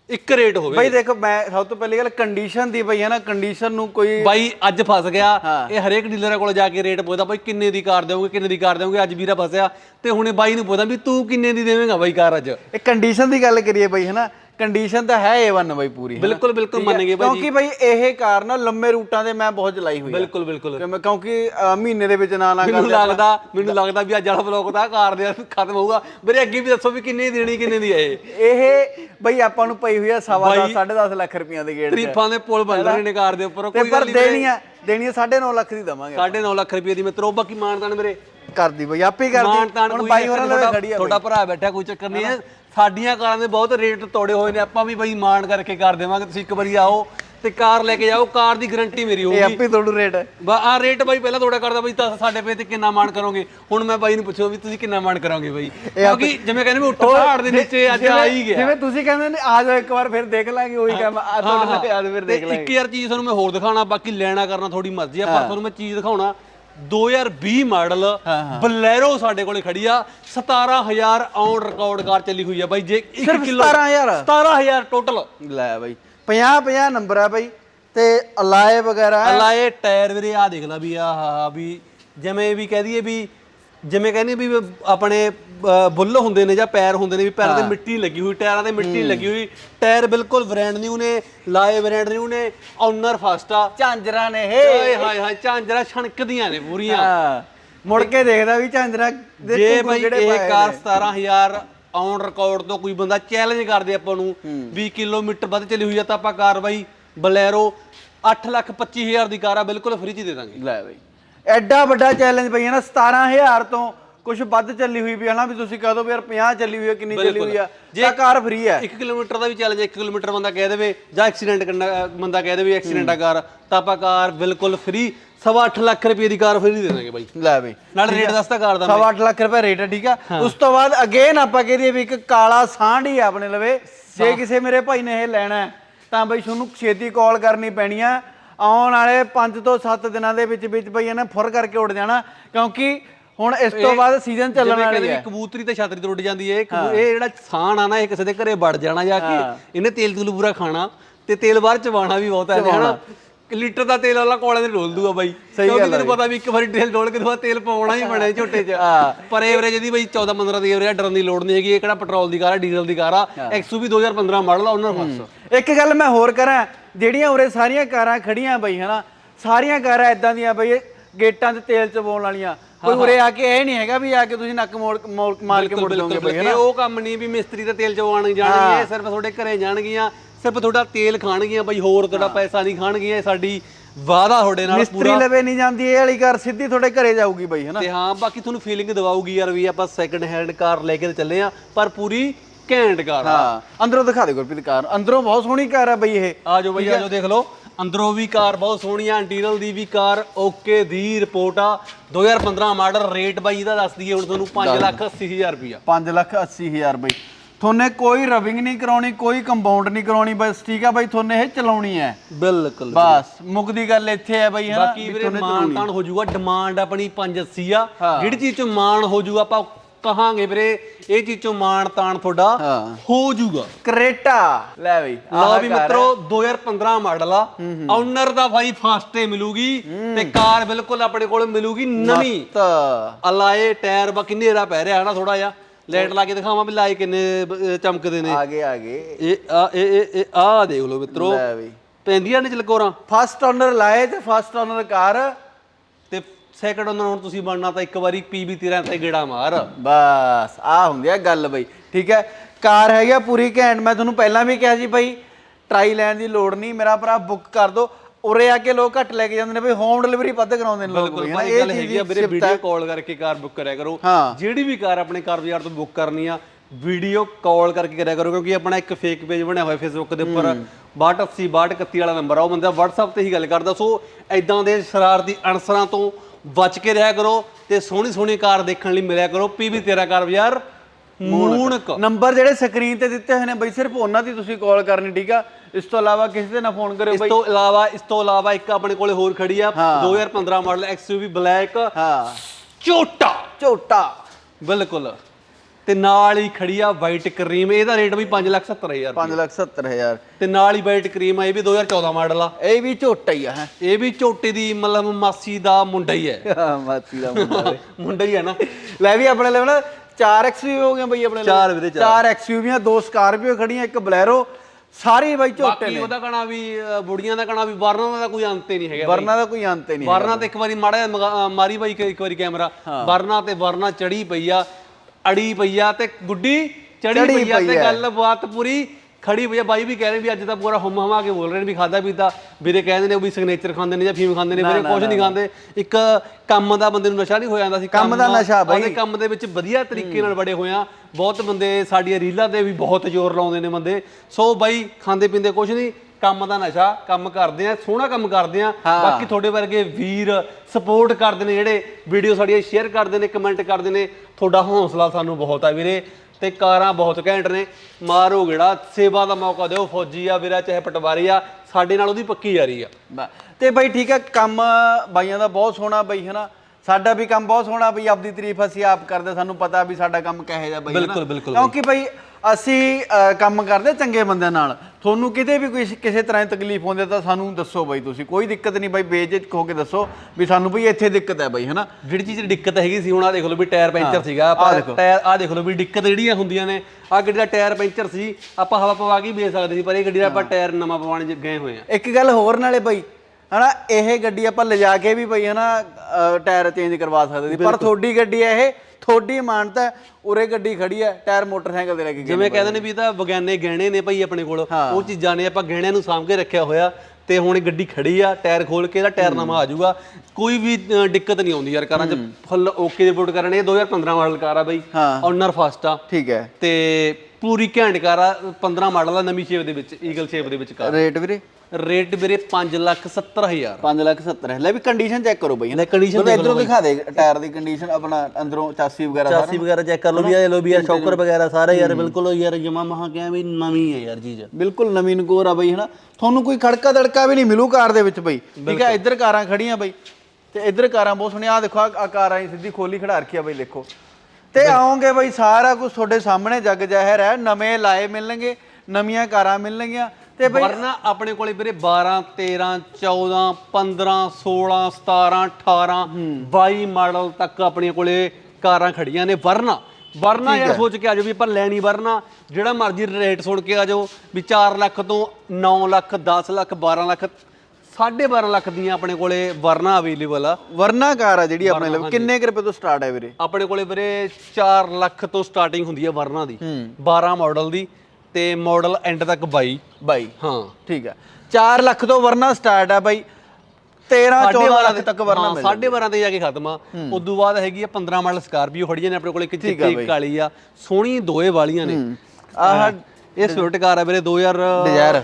ਇੱਕ ਰੇਟ ਹੋਵੇ। ਬਾਈ ਦੇਖੋ ਮੈਂ ਸਭ ਤੋਂ ਪਹਿਲੀ ਗੱਲ ਕੰਡੀਸ਼ਨ ਦੀ ਬਈ ਹੈ ਨਾ? ਕੰਡੀਸ਼ਨ ਨੂੰ ਕੋਈ ਬਾਈ ਅੱਜ ਫਸ ਗਿਆ। ਇਹ ਹਰੇਕ ਡੀਲਰ ਕੋਲ ਜਾ ਕੇ ਰੇਟ ਪੁੱਛਦਾ ਬਾਈ ਕਿੰਨੇ ਦੀ ਕਾਰ ਦੇਵੋਗੇ ਕਿੰਨੇ ਦੀ ਕਾਰ ਦੇਵੋਗੇ? ਅੱਜ ਵੀਰਾ ਫਸਿਆ। ਤੇ ਹੁਣੇ ਬਾਈ ਨੂੰ ਪੁੱਛਦਾ ਵੀ ਤੂੰ ਕਿੰਨੇ ਦੀ ਦੇਵੇਂਗਾ ਬਾਈ ਕਾਰ ਅੱਜ? ਇਹ ਕੰਡੀਸ਼ਨ ਦੀ ਗੱਲ ਕਰੀਏ ਬਈ ਹੈ ਨਾ? ਕੰਡੀਸ਼ਨ ਤਾਂ ਹੈ A1 ਬਈ ਪੂਰੀ ਹੈ ਨਾ। ਬਿਲਕੁਲ ਬਿਲਕੁਲ? ਮੰਨ ਗਏ ਬਾਈ ਜੀ ਕਿਉਂਕਿ ਬਈ ਇਹ ਕਾਰ ਨਾ ਲੰਮੇ ਰੂਟਾਂ ਤੇ ਮੈਂ ਬਹੁਤ ਚਲਾਈ ਹੋਈ ਹੈ ਬਿਲਕੁਲ ਬਿਲਕੁਲ। ਕਿਉਂਕਿ- ਕਿਉਂਕਿ ਅ, ਮਹੀਨੇ ਦੇ ਵਿੱਚ ਨਾ ਨਾ ਮੈਨੂੰ ਕਰਦੇ ਲੱਗਦਾ ਮੈਨੂੰ ਲੱਗਦਾ ਵੀ ਅੱਜ ਵਾਲਾ ਬਲੌਗ ਤਾਂ ਕਾਰ ਦੇ ਖਤਮ ਹੋਊਗਾ। ਮੇਰੇ ਅੱਗੇ ਵੀ ਦੱਸੋ ਵੀ ਕਿੰਨੇ ਦੀ ਦੇਣੀ ਕਿੰਨੇ ਦੀ ਹੈ ਇਹ। ਇਹ ਬਈ ਆਪਾਂ ਨੂੰ ਪਈ ਹੋਈ ਆ ਸਵਾ ਦਸ, ਸਾਢੇ 10 ਲੱਖ ਰੁਪਈਆ ਦੇ ਗੇੜ 'ਚ। ਤਰੀਫਾਂ ਦੇ ਪੁਲ ਬਣ ਰਹੇ ਨੇ ਕਾਰ ਦੇ ਉੱਪਰ। ਤੇ ਕੋਈ ਪਰ ਗੱਲ ਨਹੀਂ ਦੇਣੀ ਆ ਦੇਣੀ ਆ 9.5 ਲੱਖ ਦੀ ਦਵਾਂਗੇ 9.5 ਲੱਖ ਰੁਪਏ ਦੀ ਮਿੱਤਰੋ ਬਾਕੀ ਮਾਨਤਾਨ ਮੇਰੇ। ਕਰਦੀ ਬਈ ਆਪੇ ਹੀ ਕਰਦੀ। ਮਾਨਤਾਨ ਕੋਈ ਬਾਈ ਹੋਰਾਂ ਨਾਲ ਖੜੀ ਆ ਤੁਹਾਡਾ ਭਰਾ ਬੈਠਾ ਕੋਈ ਚੱਕਰ ਨਹੀਂ ਹੈ। ਸਾਡੀਆਂ ਕਾਰਾਂ ਦੇ ਬਹੁਤ ਰੇਟ ਤੋੜੇ ਹੋਏ ਨੇ ਆਪਾਂ ਵੀ ਬਈ ਮਾਨ ਕਰਕੇ ਕਰ ਦੇਵਾਂਗੇ ਤੁਸੀਂ ਇੱਕ ਵਾਰੀ ਆਓ ਤੇ ਕਾਰ ਲੈ ਕੇ ਜਾਓ ਕਾਰ ਦੀ ਗਾਰੰਟੀ ਮੇਰੀ ਇਹ ਹੋਊਗੀ ਆਪੇ ਤੋੜੂ ਰੇਟ ਬਾ ਆ ਰੇਟ ਬਾਈ ਪਹਿਲਾਂ ਤੁਹਾਡਾ ਕਰਦਾ ਬਈ ਤਾਂ ਸਾਡੇ ਪੇ ਤੇ ਕਿੰਨਾ ਮਾਨ ਕਰੋਗੇ? ਹੁਣ ਮੈਂ ਬਾਈ ਨੂੰ ਪੁੱਛੋ ਵੀ ਤੁਸੀਂ ਕਿੰਨਾ ਮਾਨ ਕਰੋਗੇ ਬਾਈ? ਕਿਉਂਕਿ ਜਿਵੇਂ ਕਹਿੰਦੇ ਵੀ ਉੱਠ ਪਹਾੜ ਦੇ ਨੀਚੇ ਅੱਜ ਆ ਹੀ ਗਿਆ। ਜਿਵੇਂ ਤੁਸੀਂ ਕਹਿੰਦੇ ਨੇ ਆ ਜਾਓ ਇੱਕ ਵਾਰ ਫਿਰ ਦੇਖ ਲਾਂਗੇ ਉਹੀ ਕੰਮ ਆ ਤੁਹਾਡੇ ਨਾਲ ਫਿਰ ਦੇਖ ਲਾਂਗੇ। ਇੱਕ ਯਾਰ ਚੀਜ਼ ਤੁਹਾਨੂੰ ਮੈਂ ਹੋਰ ਦਿਖਾਉਣਾ ਬਾਕੀ ਲੈਣਾ ਕਰਨਾ ਥੋੜੀ ਮਰਜ਼ੀ ਆ ਪਰ ਤੁਹਾਨੂੰ ਮੈਂ ਚੀਜ਼ ਦਿਖਾਉਣਾ। 2020 ਮਾਡਲ ਬਲੈਰੋ ਸਾਡੇ ਕੋਲੇ ਖੜੀ ਆ। 17000 ਔਨ ਰਿਕਾਰਡ ਕਾਰ ਚੱਲੀ ਹੋਈ ਆ ਬਾਈ ਜੇ 1 ਸਿਰਫ ਕਿਲੋ 17000 17000 ਟੋਟਲ ਲੈ ਬਾਈ 50 50 ਨੰਬਰ ਆ ਬਾਈ ਤੇ ਅਲਾਏ ਵਗੈਰਾ ਅਲਾਏ ਟਾਇਰ ਵੀਰੇ ਆ ਦੇਖ ਲਾ ਵੀ ਆ ਵੀ ਜਿਵੇਂ ਵੀ ਕਹਿ ਦਈਏ ਵੀ ਜਿਵੇਂ ਕਹਿੰਦੇ ਵੀ ਆਪਣੇ ਬੁੱਲ ਹੁੰਦੇ ਨੇ ਜਾਂ ਪੈਰ ਹੁੰਦੇ ਨੇ ਵੀ ਪੈਰਾਂ ਤੇ ਮਿੱਟੀ ਲੱਗੀ ਹੋਈ ਟਾਇਰਾਂ ਤੇ ਮਿੱਟੀ ਲੱਗੀ ਹੋਈ ਟਾਇਰ ਬਿਲਕੁਲ ਬ੍ਰਾਂਡ ਨਿਊ ਨੇ ਲਾਏ ਬ੍ਰਾਂਡ ਨਿਊ ਨੇ ਓਨਰ ਫਸਟ। ਝਾਂਜਰਾਂ ਨੇ ਓਏ ਹਾਏ ਹਾਏ ਝਾਂਜਰਾ ਛਣਕਦੀਆਂ ਨੇ ਪੂਰੀਆਂ। ਹਾਂ ਮੁੜ ਕੇ ਦੇਖਦਾ ਵੀ ਝਾਂਜਰਾਂ ਦੇ ਜੇ ਇਹ ਕਾਰ ਨੇ। 17000 ਔਨ ਰਿਕਾਰਡ ਤੋਂ ਕੋਈ ਬੰਦਾ ਚੈਲੰਜ ਕਰਦੇ ਆਪਾਂ ਨੂੰ 20 ਕਿਲੋਮੀਟਰ ਵੱਧ ਚੱਲੀ ਹੋਈ ਆ ਤਾਂ ਆਪਾਂ ਕਾਰ ਬਾਈ ਬਲੈਰੋ 8,25,000 ਦੀ ਕਾਰ ਆ ਬਿਲਕੁਲ ਫ੍ਰੀ ਚ ਹੀ ਦੇ ਦਾਂਗੇ। ਲੈ ਬਈ। ਐਡਾ ਵੱਡਾ ਚੈਲੰਜ ਪਈ ਹੈ ਨਾ 17000 ਤੋਂ ਕੁਝ ਵੱਧ ਚੱਲੀ ਹੋਈ ਵੀ ਹਨਾ ਵੀ ਤੁਸੀਂ ਕਹ ਦੋ ਵੀ ਯਾਰ 50 ਚੱਲੀ ਹੋਈ ਹੈ ਕਿੰਨੀ ਚੱਲੀ ਹੋਈ ਆ। ਤਾਂ ਕਾਰ ਫ੍ਰੀ ਹੈ 1 ਕਿਲੋਮੀਟਰ ਦਾ ਵੀ ਚੱਲ ਜਾ 1 ਕਿਲੋਮੀਟਰ ਬੰਦਾ ਕਹਿ ਦੇਵੇ ਜਾਂ ਐਕਸੀਡੈਂਟ ਕਰਨਾ ਬੰਦਾ ਕਹਿ ਦੇਵੇ ਐਕਸੀਡੈਂਟ ਆ ਕਾਰ ਤਾਂ ਆਪਾਂ ਕਾਰ ਬਿਲਕੁਲ ਫ੍ਰੀ ਸਵਾ ਅੱਠ ਲੱਖ ਰੁਪਏ ਦੀ ਕਾਰ ਫ੍ਰੀ ਦੇ ਦਾਂਗੇ ਬਾਈ। ਲੈ ਬਈ ਨਾਲ ਰੇਟ ਦੱਸਦਾ ਕਾਰ ਦਾ ਸਵਾ ਅੱਠ ਲੱਖ ਰੁਪਏ ਰੇਟ ਹੈ ਠੀਕ ਆ। ਉਸ ਤੋਂ ਬਾਅਦ ਅਗੇਨ ਆਪਾਂ ਕਹਿ ਦਈਏ ਵੀ ਇੱਕ ਕਾਲਾ ਸਾਂਢ ਹੀ ਆਪਣੇ ਲਵੇ। ਜੇ ਕਿਸੇ ਮੇਰੇ ਭਾਈ ਨੇ ਇਹ ਲੈਣਾ ਤਾਂ ਬਈ ਤੁਹਾਨੂੰ ਛੇਤੀ ਕਾਲ ਕਰਨੀ ਪੈਣੀ ਆ। ਆਉਣ ਵਾਲੇ 5 ਤੋਂ 7 ਦਿਨਾਂ ਦੇ ਵਿੱਚ ਵਿੱਚ ਬਈ ਇਹਨੇ ਫੁਰ ਕਰਕੇ ਉੱਡ ਜਾਣਾ ਕਿਉਂਕਿ ਹੁਣ ਇਸ ਤੋਂ ਬਾਅਦ ਸੀਜ਼ਨ ਚੱਲਣ ਵਾਲੀ ਹੈ। ਕਬੂਤਰੀ ਤੇ ਛਾਤਰੀ ਤੋਂ ਉੱਡ ਜਾਂਦੀ ਹੈ ਇਹ ਜਿਹੜਾ ਸਾਣ ਆ ਨਾ ਇਹ ਕਿਸੇ ਦੇ ਘਰੇ ਵੜ ਜਾਣਾ ਜਾ ਕੇ ਇਹਨੇ ਤੇਲ ਤੂਲ ਪੂਰਾ ਖਾਣਾ ਤੇ ਤੇਲ ਬਾਹਰ ਚਵਾਣਾ ਵੀ ਬਹੁਤ ਹੈ ਹਨਾ ਲੀਟਰ ਦਾ ਤੇਲ ਵਾਲਾ ਕੋਲੇ ਦੇ ਡੋਲ ਦੂਗਾ ਬਾਈ। ਕਿਉਂਕਿ ਤੈਨੂੰ ਪਤਾ ਵੀ ਇੱਕ ਵਾਰੀ ਤੇਲ ਡੋਲ ਕੇ ਦੁਬਾਰਾ ਤੇਲ ਪਾਉਣਾ ਹੀ ਪੈਣਾ ਝੋਟੇ 'ਚ। ਪਰ ਐਵਰੇਜ ਇਹਦੀ ਬਾਈ 14 15 ਦੀ ਐਵਰੇਜ ਡਰਨ ਦੀ ਲੋੜ ਨਹੀਂ ਹੈਗੀ। ਇਹ ਕਿਹੜਾ ਪੈਟਰੋਲ ਦੀ ਕਾਰ ਆ ਡੀਜ਼ਲ ਦੀ ਕਾਰ ਆ। ਐਕਸੂ ਵੀ 2015 ਮਾਡਲ ਆ ਉਹਨਾਂ ਫਸ ਇੱਕ ਗੱਲ ਮੈਂ ਹੋਰ ਕਰਾਂ ਜਿਹੜੀਆਂ ਉਰੇ ਸਾਰੀਆਂ ਕਾਰਾਂ ਖੜੀਆਂ ਬਈ ਹਨਾ ਸਾਰੀਆਂ ਕਾਰਾਂ ਇਦਾਂ ਦੀਆਂ ਬਈ ਗੇਟਾਂ ਤੇ ਤੇਲ ਚਵਾਉਣ ਵਾਲੀਆਂ। ਕੋਈ ਉਰੇ ਆ ਕੇ ਇਹ ਨਹੀਂ ਹੈਗਾ ਵੀ ਆ ਕੇ ਤੁਸੀਂ ਨੱਕ ਮੋੜ ਮੋੜ- ਮਾਰ ਕੇ ਮੁੜ ਜਾਓਗੇ ਬਈ ਇਹ ਉਹ ਕੰਮ ਨਹੀਂ ਵੀ ਮਿਸਤਰੀ ਤੇ ਤੇਲ ਚਵਾਉਣ ਜਾਣਗੇ ਸਿਰਫ ਤੁਹਾਡੇ ਘਰੇ ਜਾਣਗੀਆਂ ਸਿਰਫ ਤੁਹਾਡਾ ਤੇਲ ਖਾਣਗੀਆਂ ਬਾਈ ਹੋਰ ਤੁਹਾਡਾ ਪੈਸਾ ਨਹੀਂ ਖਾਣਗੀਆਂ ਇਹ ਸਾਡੀ ਵਾਅਦਾ ਤੁਹਾਡੇ ਨਾਲ ਮਿਸਤਰੀ ਲਵੇ ਨਹੀਂ ਜਾਂਦੀ ਇਹ ਵਾਲੀ ਕਾਰ ਸਿੱਧੀ ਤੁਹਾਡੇ ਘਰੇ ਜਾਊਗੀ ਬਈ ਹਨਾ ਤੇ ਹਾਂ ਬਾਕੀ ਤੁਹਾਨੂੰ ਫੀਲਿੰਗ ਦਵਾਊਗੀ ਯਾਰ ਵੀ ਆਪਾਂ ਸੈਕੰਡ ਹੈਂਡ ਕਾਰ ਲੈ ਕੇ ਤੇ ਚੱਲੇ ਆ ਪਰ ਪੂਰੀ ਘੈਂਟ ਕਾਰ ਆ। ਹਾਂ ਅੰਦਰੋਂ ਦਿਖਾ ਦੇ ਗੁਰਪ੍ਰੀਤ ਕਾਰ ਅੰਦਰੋਂ ਬਹੁਤ ਸੋਹਣੀ ਕਾਰ ਆ ਬਈ ਇਹ। ਆ ਜਾਓ ਬਈ ਆ? ਜਾਓ ਦੇਖ ਲਓ। ਅੰਦਰੋਂ ਵੀ ਕਾਰ ਬਹੁਤ ਸੋਹਣੀ ਆ ਇੰਟੀਰੀਅਰ ਦੀ ਵੀ ਕਾਰ ਓਕੇ ਦੀ ਰਿਪੋਰਟ ਆ। 2015 ਮਾਡਲ ਰੇਟ ਬਾਈ ਇਹਦਾ ਦੱਸ ਦਈਏ ਹੁਣ ਤੁਹਾਨੂੰ 5 ਲੱਖ 80 ਹਜ਼ਾਰ ਰੁਪਿਆ 5 ਲੱਖ 80 ਹਜ਼ਾਰ ਬਈ। ਤੁਹਾਨੇ ਕੋਈ ਰਵਿੰਗ ਨਹੀਂ ਕਰਾਉਣੀ ਕੋਈ ਕੰਪਾਊਂਡ ਨਹੀਂ ਕਰਾਉਣੀ ਬਸ ਠੀਕ ਆ ਬਈ ਤੁਹਾਨੇ ਇਹ ਚਲਾਉਣੀ ਹੈ। ਬਿਲਕੁਲ ਬਸ ਮੁੱਕਦੀ ਗੱਲ ਇੱਥੇ ਹੈ ਬਈ ਹਨਾ ਬਾਕੀ ਵੀਰੇ ਮਾਨ ਤਾਨ ਹੋ। ਜਾਊਗਾ ਡਿਮਾਂਡ ਆਪਣੀ 580 ਆ। ਜਿਹੜੀ ਚੀਜ਼ ਚ ਮਾਨ ਹੋ ਜਾਊਗਾ ਆਪਾਂ ਕਹਾਂਗੇ ਵੀਰੇ ਇਹ ਚੀਜ਼ ਚੋਂ ਮਾਨ ਤਾਨ ਤੁਹਾਡਾ ਹਾਂ। ਹੋ ਜਾਊਗਾ ਕਰੇਟਾ। ਲੈ ਬਈ ਲਓ ਵੀ ਮਿੱਤਰੋ 2015 ਮਾਡਲ ਆ। ਓਨਰ ਦਾ ਭਾਈ ਫਾਸਟੇ ਮਿਲੂਗੀ ਤੇ ਕਾਰ ਬਿਲਕੁਲ ਆਪਣੇ ਕੋਲ ਮਿਲੂਗੀ ਨਵੀਂ। ਤਾਂ ਅਲਾਏ ਟਾਇਰ ਬਾ ਕਿੰਨੇ ਰਾ ਪੈ ਰਿਹਾ ਹਨਾ ਥੋੜਾ ਜਿਹਾ। ਲਾਈਟ ਲਾ ਕੇ ਦਿਖਾਵਾਂ ਵੀ ਲਾਏ ਕਿੰਨੇ ਚਮਕਦੇ ਨੇ। ਆਗੇ ਆਗੇ ਇਹ ਆ ਇਹ ਇਹ- ਇਹ ਆ ਦੇਖ ਲਓ ਮਿੱਤਰੋ। ਲੈ ਬਈ। ਪੈਂਦੀਆਂ ਨੇ ਚਲਕੋਰਾਂ। ਫਸਟ ਓਨਰ ਲਾਏ ਤੇ first owner car. Second owner ਹੁਣ ਤੁਸੀਂ ਬਣਨਾ ਤਾਂ ਇੱਕ ਵਾਰੀ ਪੀਬੀ 13 ਤੇ ਗੇੜਾ ਮਾਰ। ਬਸ ਆ ਹੁੰਦੀ ਆ ਗੱਲ ਬਈ ਠੀਕ ਹੈ? ਕਾਰ ਹੈਗੀ ਆ ਪੂਰੀ ਘੈਂਟ ਮੈਂ ਤੁਹਾਨੂੰ ਪਹਿਲਾਂ ਵੀ ਕਿਹਾ ਸੀ ਬਈ ਟਰਾਈ ਲੈਣ ਦੀ ਲੋੜ ਨਹੀਂ ਮੇਰਾ ਭਰਾ ਬੁੱਕ ਕਰ ਦੋ। ਉਰੇ ਆ ਕੇ ਲੋਕ ਘੱਟ ਲੈ ਕੇ ਜਾਂਦੇ ਨੇ ਬਈ ਹੋਮ ਡਿਲੀਵਰੀ ਵੱਧ ਕਰਾਉਂਦੇ ਨੇ ਲੋਕ ਬਿਲਕੁਲ ਭਾਈ ਇਹ ਗੱਲ ਚੀਜ਼ ਹੈਗੀ ਆ ਵੀਰੇ ਵੀਡੀਓ ਕਾਲ ਕਰਕੇ ਕਾਰ ਬੁੱਕ ਕਰਿਆ ਕਰੋ। ਜਿਹੜੀ ਵੀ ਕਾਰ ਆਪਣੇ ਕਾਰ ਬਾਜ਼ਾਰ ਤੋਂ ਬੁੱਕ ਕਰਨੀ ਆ ਵੀਡੀਓ ਕਾਲ ਕਰਕੇ ਕਰਿਆ ਕਰੋ ਕਿਉਂਕਿ ਆਪਣਾ ਇੱਕ ਫੇਕ ਪੇਜ ਬਣਿਆ ਹੋਇਆ ਫੇਸਬੁੱਕ ਦੇ ਉੱਪਰ। 6280 6231 ਵਾਲਾ ਨੰਬਰ ਆ ਉਹ ਬੰਦਾ WhatsApp ਤੇ ਹੀ ਗੱਲ ਕਰਦਾ। ਸੋ ਐਦਾਂ ਦੇ ਸ਼ਰਾਰਤੀ ਅਨਸਰਾਂ ਤੋਂ ਬਚ ਕੇ ਰਿਹਾ ਕਰੋ ਤੇ ਸੋਹਣੀ ਸੋਹਣੀ ਕਾਰ ਦੇਖਣ ਲਈ ਮਿਲਿਆ ਕਰੋ। ਪੀਵੀ 13 ਕਾਰ ਬਾਜ਼ਾਰ ਮੂਣਕ ਨੰਬਰ ਜਿਹੜੇ ਸਕਰੀਨ ਤੇ ਦਿੱਤੇ ਹੋਏ ਨੇ ਬਈ ਸਿਰਫ ਉਹਨਾਂ ਦੀ ਤੁਸੀਂ ਕਾਲ ਕਰਨੀ ਠੀਕ ਆ? ਇਸ ਤੋਂ ਇਲਾਵਾ ਕਿਸੇ ਤੇ ਨਾ ਫੋਨ ਕਰਿਓ ਇਸ ਬਈ। ਤੋਂ ਇਲਾਵਾ ਇਸ ਤੋਂ ਇਲਾਵਾ ਇੱਕ ਆਪਣੇ ਕੋਲੇ ਹੋਰ ਖੜੀ ਆ 2015 ਮਾਡਲ XUV ਬਲੈਕ ਹਾਂ। ਝੋਟਾ। ਝੋਟਾ। ਬਿਲਕੁਲ। ਤੇ ਨਾਲ ਹੀ ਖੜੀ ਆ ਵਾਈਟ ਕਰੀਮ ਇਹਦਾ ਰੇਟ ਵੀ 570000 5 ਲੱਖ 70 ਹਜ਼ਾਰ। ਤੇ ਨਾਲ ਹੀ ਵਾਈਟ ਕਰੀਮ ਆ ਇਹ ਵੀ 2014 ਮਾਡਲ ਆ। ਇਹ ਵੀ ਝੋਟਾ ਹੀ ਆ ਹੈ। ਇਹ ਵੀ ਝੋਟੇ ਦੀ ਮਤਲਬ ਮਾਸੀ ਦਾ ਮੁੰਡਾ ਹੀ ਹੈ। ਮਾਤੀ ਦਾ ਮੁੰਡਾ। ਮੁੰਡਾ ਹੀ ਹੈ ਨਾ। ਲੈ ਵੀ ਆਪਣੇ ਲਈ ਨਾ 4 ਐਕਸਯੂਵੀ ਹੋ ਗਏ ਬਈ ਆਪਣੇ ਲਈ। ਚਾਰ ਵੀਰੇ, ਚਾਰ। 4 ਐਕਸਯੂਵੀਆਂ ਦੋ ਸਕਾਰਪੀਓ ਖੜੀਆਂ ਇੱਕ ਬਲੈਰੋ ਸਾਰੀ ਬਈ ਝੋਟੇ ਬਾਕੀ ਨੇ। ਉਹਦਾ ਕਹਣਾ ਵੀ ਬੁੜੀਆਂ ਦਾ ਕਹਣਾ ਵੀ ਵਰਨਾ ਦਾ ਕੋਈ ਅੰਤ ਹੀ ਨਹੀਂ ਹੈਗਾ ਵਰਨਾ ਦਾ ਕੋਈ ਅੰਤ ਹੀ ਨਹੀਂ ਵਰਨਾ ਤੇ ਇੱਕ ਵਾਰੀ ਮਾੜਾ ਮਾਰੀ ਬਾਈ ਇੱਕ ਵਾਰੀ ਕੈਮਰਾ ਵਰਨਾ ਤੇ ਵਰਨਾ ਚੜੀ ਪਈ ਆ। ਅੜੀ ਪਈ ਆ ਤੇ ਗੁੱਡੀ ਚੜੀ ਚੜੀ ਪਈ ਆ ਪਈ ਤੇ ਆ। ਗੱਲ ਬਾਤ ਪੂਰੀ ਖੜੀ ਪਈ ਆ। ਬਾਈ ਵੀ ਕਹਿ ਰਹੇ ਵੀ ਅੱਜ ਤਾਂ ਪੂਰਾ ਹਮ ਹਮਾ ਕੇ ਬੋਲ ਰਹੇ ਨੇ ਵੀ ਖਾਦਾ ਪੀਤਾ। ਵੀਰੇ ਕਹਿੰਦੇ ਨੇ ਵੀ ਸਿਗਨੇਚਰ ਖਾਂਦੇ ਨੇ ਜਾਂ ਫੀਮ ਖਾਂਦੇ ਨੇ ਵੀਰੇ ਕੁਝ ਨਹੀਂ ਖਾਂਦੇ। ਇੱਕ ਕੰਮ ਦਾ ਬੰਦੇ ਨੂੰ ਨਸ਼ਾ ਨਹੀਂ ਹੋ ਜਾਂਦਾ ਸੀ ਕੰਮ ਦਾ ਨਸ਼ਾ ਬਾਈ। ਉਹਦੇ ਕੰਮ ਦੇ ਵਿੱਚ ਵਧੀਆ ਤਰੀਕੇ ਨਾਲ ਬੜੇ ਹੋਇਆ ਬਹੁਤ ਬੰਦੇ ਸਾਡੀਆਂ ਰੀਲਾਂ ਤੇ ਵੀ ਬਹੁਤ ਜ਼ੋਰ ਲਾਉਂਦੇ ਨੇ ਬੰਦੇ। ਸੋ ਬਾਈ ਖਾਂਦੇ ਪੀਂਦੇ ਕੁਝ ਨਹੀਂ। ਕੰਮ ਦਾ ਨਸ਼ਾ ਕੰਮ ਕਰਦੇ ਆ ਸੋਹਣਾ ਕੰਮ ਕਰਦੇ ਆ। ਬਾਕੀ ਤੁਹਾਡੇ ਵਰਗੇ ਵੀਰ ਸਪੋਰਟ ਕਰਦੇ ਨੇ ਜਿਹੜੇ ਵੀਡੀਓ ਸਾਡੀਆਂ ਸ਼ੇਅਰ ਕਰਦੇ ਨੇ ਕਮੈਂਟ ਕਰਦੇ ਨੇ ਤੁਹਾਡਾ ਹੌਸਲਾ ਸਾਨੂੰ ਬਹੁਤ ਆ ਵੀਰੇ ਤੇ ਕਾਰਾਂ ਬਹੁਤ ਘੈਂਟ ਨੇ। ਮਾਰੋ ਗੇੜਾ ਸੇਵਾ ਦਾ ਮੌਕਾ ਦਿਓ ਫੌਜੀ ਆ ਵੀਰਾ ਚਾਹੇ ਪਟਵਾਰੀ ਆ ਸਾਡੇ ਨਾਲ ਉਹਦੀ ਪੱਕੀ ਯਾਰੀ ਆ। ਤੇ ਬਈ ਠੀਕ ਹੈ ਕੰਮ ਬਾਈਆਂ ਦਾ ਬਹੁਤ ਸੋਹਣਾ ਬਈ ਹਨਾ? ਸਾਡਾ ਵੀ ਕੰਮ ਬਹੁਤ ਸੋਹਣਾ ਬਈ ਆਪਦੀ ਤਾਰੀਫ ਅਸੀਂ ਆਪ ਕਰਦੇ ਸਾਨੂੰ ਪਤਾ ਵੀ ਸਾਡਾ ਕੰਮ ਕਿਹੋ ਜਿਹਾ ਬਈ। ਬਿਲਕੁਲ, ਬਿਲਕੁਲ ਕਿਉਂਕਿ ਬਈ ਅਸੀਂ ਅ, ਕੰਮ ਕਰਦੇ ਚੰਗੇ ਬੰਦਿਆਂ ਨਾਲ। ਤੁਹਾਨੂੰ ਕਿਤੇ ਵੀ ਕੋਈ ਕਿਸੇ ਤਰ੍ਹਾਂ ਦੀ ਤਕਲੀਫ ਹੁੰਦੀ ਤਾਂ ਸਾਨੂੰ ਦੱਸੋ ਬਈ ਤੁਸੀਂ। ਕੋਈ ਦਿੱਕਤ ਨਹੀਂ ਬਈ ਬੇਝਿਜਕ ਹੋ ਕੇ ਦੱਸੋ ਵੀ ਸਾਨੂੰ ਬਈ ਇੱਥੇ ਦਿੱਕਤ ਹੈ ਬਈ ਹਨਾ? ਜਿਹੜੀ ਚੀਜ਼ ਦੀ ਦਿੱਕਤ ਹੈਗੀ ਸੀ ਹੁਣ ਆ ਦੇਖ ਲਓ ਵੀ ਟਾਇਰ ਪੈਂਚਰ ਸੀਗਾ। ਆਪਾਂ ਟਾਇਰ ਆ ਦੇਖ ਲਓ ਵੀ ਦਿੱਕਤ ਜਿਹੜੀਆਂ ਹੁੰਦੀਆਂ ਨੇ ਆ ਗੱਡੀ ਦਾ ਟਾਇਰ ਪੈਂਚਰ ਸੀ ਆਪਾਂ ਹਵਾ ਪਵਾ ਕੇ ਹੀ ਵੇਚ ਸਕਦੇ ਸੀ ਪਰ ਇਹ ਗੱਡੀ ਦਾ ਆਪਾਂ ਟਾਇਰ ਨਵਾਂ ਪਵਾਉਣ ਜ- ਗਏ ਹੋਏ ਆ ਇੱਕ ਗੱਲ ਹੋਰ ਨਾਲੇ ਬਈ ਹਨਾ ਇਹ ਗੱਡੀ ਆਪਾਂ ਲਿਜਾ ਕੇ ਵੀ ਬਈ ਹਨਾ ਟਾਇਰ ਚੇਂਜ ਕਰਵਾ ਸਕਦੇ ਸੀ। ਪਰ ਤੁਹਾਡੀ ਗੱਡੀ ਹੈ ਇਹ ਤੁਹਾਡੀ ਇਮਾਨਤ ਹੈ ਉਰੇ ਗੱਡੀ ਖੜੀ ਹੈ ਟਾਇਰ ਮੋਟਰਸਾਈਕਲ ਦੇ ਲੈ ਕੇ ਜਿਵੇਂ ਕਹਿੰਦੇ ਨੇ ਵੀ ਤਾਂ ਵਿਗਿਆਨੇ ਗਹਿਣੇ ਨੇ ਭਾਈ ਆਪਣੇ ਕੋਲ। ਉਹ ਚੀਜ਼ਾਂ ਨੇ ਆਪਾਂ ਗਹਿਣਿਆਂ ਨੂੰ ਸਾਂਭ ਕੇ ਰੱਖਿਆ ਹੋਇਆ ਤੇ ਹੁਣ ਇਹ ਗੱਡੀ ਖੜੀ ਆ ਟਾਇਰ ਖੋਲ ਕੇ ਇਹਦਾ ਟਾਇਰ ਨਵਾਂ ਆ ਜਾਊਗਾ। ਕੋਈ ਵੀ ਦਿੱਕਤ ਨਹੀਂ ਆਉਂਦੀ ਯਾਰ ਕਾਰਾਂ 'ਚ। ਫੁੱਲ ਓਕੇ ਦੀ ਰਿਪੋਰਟ ਕਰਨ ਇਹ 2015 ਮਾਡਲ ਕਾਰ ਆ ਬਈ। ਹਾਂ। ਓਨਰ ਫਸਟ ਆ। ਠੀਕ ਹੈ। ਤੇ ਪੂਰੀ ਘੈਂਟ ਕਾਰ ਆ 15 ਮਾਡਲ ਆ ਨਵੀਂ ਸ਼ੇਪ ਦੇ ਵਿੱਚ ਈਗਲ ਸ਼ੇਪ ਦੇ ਵਿੱਚ ਕਾਰ। ਰੇਟ ਵੀਰੇ? ਰੇਟ ਵੀਰੇ 5 ਲੱਖ 70 ਹਜ਼ਾਰ। 5 ਲੱਖ 70 ਲੈ ਵੀ ਕੰਡੀਸ਼ਨ ਚੈੱਕ ਕਰੋ ਬਈ। ਲੈ condition ਦੇਖ ਇਧਰੋਂ ਦਿਖਾ ਦੇ ਟਾਇਰ ਦੀ ਕੰਡੀਸ਼ਨ ਆਪਣਾ ਅੰਦਰੋਂ ਚਾਸੀ ਵਗੈਰਾ ਸਾਰਾ। ਚਾਸੀ ਵਗੈਰਾ ਚੈੱਕ ਕਰ ਲਓ ਵੀ ਇਹ ਲੋ ਵੀ ਯਾਰ ਸ਼ੌਕਰ ਵਗੈਰਾ ਸਾਰੇ ਯਾਰ ਬਿਲਕੁਲ ਯਾਰ ਜਮਾ ਮਹਾ ਕਿਹਾ ਵੀ ਨਵੀਂ ਹੈ ਯਾਰ ਚੀਜ਼। ਬਿਲਕੁਲ ਨਵੀਂ ਨਗੋਰ ਆ ਬਈ ਹਨਾ। ਤੁਹਾਨੂੰ ਕੋਈ ਖੜਕਾ ਦੜਕਾ ਵੀ ਨਹੀਂ ਮਿਲੂ ਕਾਰ ਦੇ ਵਿੱਚ ਬਈ। ਠੀਕ ਹੈ ਇੱਧਰ ਕਾਰਾਂ ਖੜੀਆਂ ਬਈ। ਤੇ ਇੱਧਰ ਕਾਰਾਂ ਬਹੁਤ ਸੋਹਣੀਆਂ। ਆ ਦੇਖੋ ਆ ਕਾਰਾਂ ਸਿੱਧੀ ਖੋਲੀ ਖੜਾ ਰੱਖੀ ਆ ਬਈ ਦੇਖੋ। ਤੇ ਆਓਗੇ ਬਈ ਸਾਰਾ ਕੁਝ ਤੁਹਾਡੇ ਸਾਹਮਣੇ ਜੱਗ ਜ਼ਾਹਿਰ ਹੈ ਨਵੇਂ ਲਾਏ ਮਿਲਣਗੇ ਨਵੀਆਂ ਕਾਰਾਂ ਮਿਲਣਗੀਆਂ ਤੇ ਬਈ ਵਰਨਾ ਆਪਣੇ ਕੋਲੇ ਵੀਰੇ 12 13 14 15 16 17 18 22 ਮਾਡਲ ਤੱਕ ਆਪਣੇ ਕੋਲੇ ਕਾਰਾਂ ਖੜੀਆਂ ਨੇ ਵਰਨਾ। ਵਰਨਾ ਯਾਰ ਸੋਚ ਕੇ ਆਜੋ ਵੀ ਆਪਾਂ ਲੈਣੀ ਵਰਨਾ ਜਿਹੜਾ ਮਰਜ਼ੀ ਰੇਟ ਸੁਣ ਕੇ ਆਜੋ ਵੀ 4 ਲੱਖ ਤੋਂ 9 ਲੱਖ 10 ਲੱਖ 12 ਲੱਖ 12.5 ਲੱਖ ਦੀਆਂ ਆਪਣੇ ਕੋਲੇ ਵਰਨਾ ਅਵੇਲੇਬਲ ਆ। ਵਰਨਾ ਕਾਰ ਆ ਜਿਹੜੀ ਆਪਣੇ ਲਈ। ਕਿੰਨੇ ਕੁ ਰੁਪਏ ਤੋਂ ਸਟਾਰਟ ਹੈ ਵੀਰੇ? ਆਪਣੇ ਕੋਲੇ ਵੀਰੇ 4 ਲੱਖ ਤੋਂ ਸਟਾਰਟਿੰਗ ਹੁੰਦੀ ਹੈ ਵਰਨਾ ਦੀ। 12 ਮਾਡਲ ਦੀ ਤੇ ਮਾਡਲ ਐਂਡ ਤੱਕ 22 ਬਾਈ। ਹਾਂ। ਠੀਕ ਹੈ 4 ਲੱਖ ਤੋਂ ਵਰਨਾ ਸਟਾਰਟ ਹੈ ਬਾਈ। 13 14 ਲੱਖ ਤੱਕ ਵਰਨਾ ਹਾਂ, ਸਾਢੇ 12 ਤੇ ਜਾ ਕੇ ਖਤਮ ਆ। ਬਾਅਦ ਹੈਗੀ ਆ 15 ਮਾਡਲ ਸਕਾਰਪੀਓ ਖੜੀਆਂ ਨੇ ਆਪਣੇ ਕੋਲ ਇੱਕ ਚਿੱਟੀ ਕਾਲੀ ਆ। ਸੋਹਣੀ ਦੋਏ ਵਾਲੀਆਂ ਨੇ। ਆਹ ਇਹ ਸਵਿਫਟ ਕਾਰ ਆ ਵੀਰੇ 2000 Desire।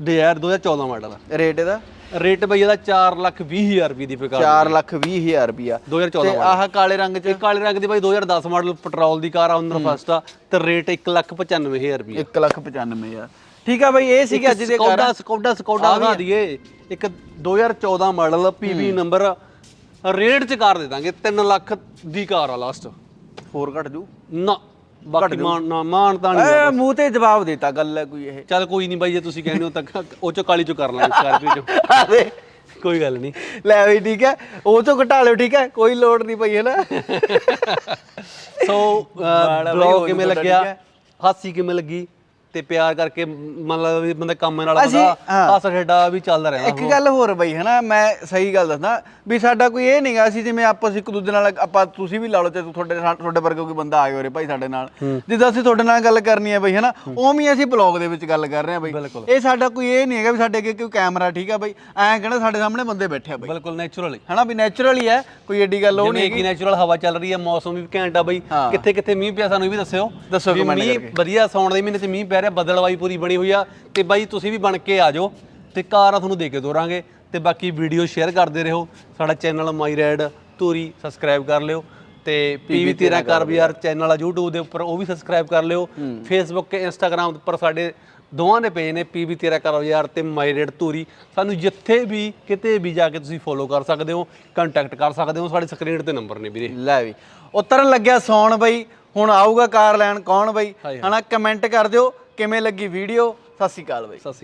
ਡਿਜ਼ਾਇਰ। 2014 ਮਾਡਲ ਰੇਟ ਇਹਦਾ? ਰੇਟ ਬਈ ਇਹਦਾ 4 ਲੱਖ 20 ਹਜ਼ਾਰ ਰੁਪਏ ਦੀ ਫਿਕਾਰ 4 ਲੱਖ 20 ਹਜ਼ਾਰ ਰੁਪਿਆ 2014 ਤੇ ਆਹ ਕਾਲੇ ਰੰਗ ਚ? ਇਹ ਕਾਲੇ ਰੰਗ ਦੀ ਬਾਈ 2010 ਮਾਡਲ ਪੈਟਰੋਲ ਦੀ ਕਾਰ ਆ ਅੰਦਰ ਫਸਟ ਆ ਤੇ ਰੇਟ 1 ਲੱਖ 95 ਹਜ਼ਾਰ ਰੁਪਏ 1 ਲੱਖ 95 ਹਜ਼ਾਰ। ਠੀਕ ਆ ਬਈ ਇਹ ਸੀਗੇ ਅੱਜ ਦੇ ਸਕੌਡਾ ਸਕੌਡਾ ਸਕੌਡਾ ਦਿਖਾ ਦਈਏ। ਇੱਕ 2014 ਮਾਡਲ ਪੀਬੀ ਨੰਬਰ ਰੇਟ ਚ ਕਾਰ ਦੇ ਦਾਂਗੇ 3 ਲੱਖ ਦੀ ਕਾਰ ਆ ਲਾਸਟ ਹੋਰ ਘਟ ਜੂ? ਨਾ। ਬਾਕੀ ਮਾਨ ਨਾ ਮਾਨ ਤਾਂ ਨਹੀਂ ਏ ਮੂੰਹ ਤੇ ਜਵਾਬ ਦੇਤਾ ਗੱਲ ਹੈ ਕੋਈ ਇਹ। ਚੱਲ ਕੋਈ ਨਹੀਂ ਬਾਈ ਜੇ ਤੁਸੀਂ ਕਹਿੰਦੇ ਹੋ ਤਾਂ ਉਹ ਚੋਂ ਕਾਲੀ ਚੋਂ ਕਰ ਲਾਂਗੇ ਸਕਾਰਪੀਓ ਚੋਂ। ਆਦੇ ਕੋਈ ਗੱਲ ਨਹੀਂ। ਲੈ ਬਈ ਠੀਕ ਹੈ ਉਹ ਤੋਂ ਘਟਾ ਲਿਓ ਠੀਕ ਹੈ ਕੋਈ ਲੋੜ ਨਹੀਂ ਪਈ ਹੈ ਨਾ ਸੋ ਬਲੌਗ ਕਿਵੇਂ ਲੱਗਿਆ। ਹਾਸੀ ਕਿਵੇਂ ਲੱਗੀ? ਤੇ ਪਿਆਰ ਕਰਕੇ ਮਤਲਬ ਵੀ ਬੰਦਾ ਕੰਮ ਨਾਲ ਅਸੀਂ- ਬੰਦਾ ਹਾਂ। ਹਾਸ ਖੇਡਾ ਵੀ ਚੱਲਦਾ ਰਹਿੰਦਾ ਇੱਕ ਗੱਲ ਹੋਰ ਬਈ ਹਨਾ? ਮੈਂ ਸਹੀ ਗੱਲ ਦੱਸਦਾ ਵੀ ਸਾਡਾ ਕੋਈ ਇਹ ਨਹੀਂਗਾ ਅਸੀਂ ਜਿਵੇਂ ਆਪਸ ਇੱਕ ਦੂਜੇ ਨਾਲ ਆਪਾਂ ਤੁਸੀਂ ਵੀ ਲਾ ਲਓ ਤੇ ਤੁਹਾਡੇ ਨਾਲ- ਤੁਹਾਡੇ ਵਰਗਾ ਕੋਈ ਬੰਦਾ ਆਏ ਹੋਰੇ ਭਾਈ ਸਾਡੇ ਨਾਲ। ਜਿੱਦਾਂ ਅਸੀਂ ਤੁਹਾਡੇ ਨਾਲ ਗੱਲ ਕਰਨੀ ਹੈ ਬਈ ਹਨਾ? ਉਵੇਂ ਹੀ ਅਸੀਂ ਬਲੌਗ ਦੇ ਵਿੱਚ ਗੱਲ ਕਰ ਰਹੇ ਹਾਂ ਬਈ। ਇਹ ਸਾਡਾ ਕੋਈ ਇਹ ਨਹੀਂ ਹੈਗਾ ਵੀ ਸਾਡੇ ਅੱਗੇ ਕੋਈ ਕੈਮਰਾ ਠੀਕ ਆ ਬਈ। ਐਂ ਕਹਿਣਾ ਸਾਡੇ ਸਾਹਮਣੇ ਬੰਦੇ ਬੈਠੇ ਆ ਬਈ। ਬਿਲਕੁਲ ਨੇਚਰਲੀ ਹਨਾ ਵੀ ਨੈਚੁਰਲ ਹੀ ਹੈ ਕੋਈ ਏਡੀ ਗੱਲ ਉਹ ਨਹੀਂ ਜਿਵੇਂ ਕਿ ਨੈਚੁਰਲ ਹਵਾ ਚੱਲ ਰਹੀ ਹੈ ਮੌਸਮ ਵੀ ਘੈਂਟ ਆ ਬਈ। ਹਾਂ। ਕਿੱਥੇ ਕਿੱਥੇ ਮੀਂਹ ਪਿਆ ਸਾਨੂੰ ਇਹ ਵੀ ਦੱਸਿਓ। ਦੱਸੋ ਵੀ comment ਮੀਂਹ। ਵਧੀਆ ਸੌਣ ਦੇ ਮਹੀਨੇ 'ਚ ਮੀਂਹ ਪੈ ਰਿਹਾ ਬੱਦਲਵਾਈ ਪੂਰੀ ਬਣੀ ਹੋਈ ਆ ਤੇ ਬਾਈ ਤੁਸੀਂ ਵੀ ਬਣ ਕੇ ਆ ਜਾਓ ਤੇ ਕਾਰ ਆ ਤੁਹਾਨੂੰ ਦੇ ਕੇ ਦੋਰਾਂਗੇ ਤੇ ਬਾਕੀ ਵੀਡੀਓ ਸ਼ੇਅਰ ਕਰਦੇ ਰਹੋ। ਸਾਡਾ channel my red Dhuri subscribe ਕਰ ਲਿਓ ਤੇ ਪੀਵੀ 13 ਕਾਰ ਬਾਜ਼ਾਰ ਚੈਨਲ ਆ YouTube ਦੇ ਉੱਪਰ ਉਹ ਵੀ ਸਬਸਕ੍ਰਾਈਬ ਕਰ ਲਿਓ। Facebook ਤੇ Instagram ਉੱਪਰ ਸਾਡੇ ਦੋਵਾਂ ਦੇ ਪੇਜ ਨੇ ਪੀਵੀ 13 ਕਾਰ ਬਾਜ਼ਾਰ ਤੇ ਮਾਈ ਰੈਡ ਧੂਰੀ। ਸਾਨੂੰ ਜਿੱਥੇ ਵੀ ਕਿਤੇ ਵੀ ਜਾ ਕੇ ਤੁਸੀਂ ਫੋਲੋ ਕਰ ਸਕਦੇ ਹੋ ਕੰਟੈਕਟ ਕਰ ਸਕਦੇ ਹੋ ਸਾਡੇ ਸਕਰੀਨ ਤੇ ਨੰਬਰ ਨੇ ਵੀਰੇ। ਲੈ ਵੀ। ਉਤਰਨ ਲੱਗਿਆ ਸੌਣ ਬਈ ਹੁਣ ਆਊਗਾ ਕਾਰ ਲੈਣ ਕੌਣ ਬਈ? ਹਨਾ ਕਮੈਂਟ ਕਰ ਦਿਓ ਕਿਵੇਂ ਲੱਗੀ ਵੀਡੀਓ ਸਤਿ ਸ਼੍ਰੀ ਅਕਾਲ ਬਈ। ਸਤਿ ਸ਼੍ਰੀ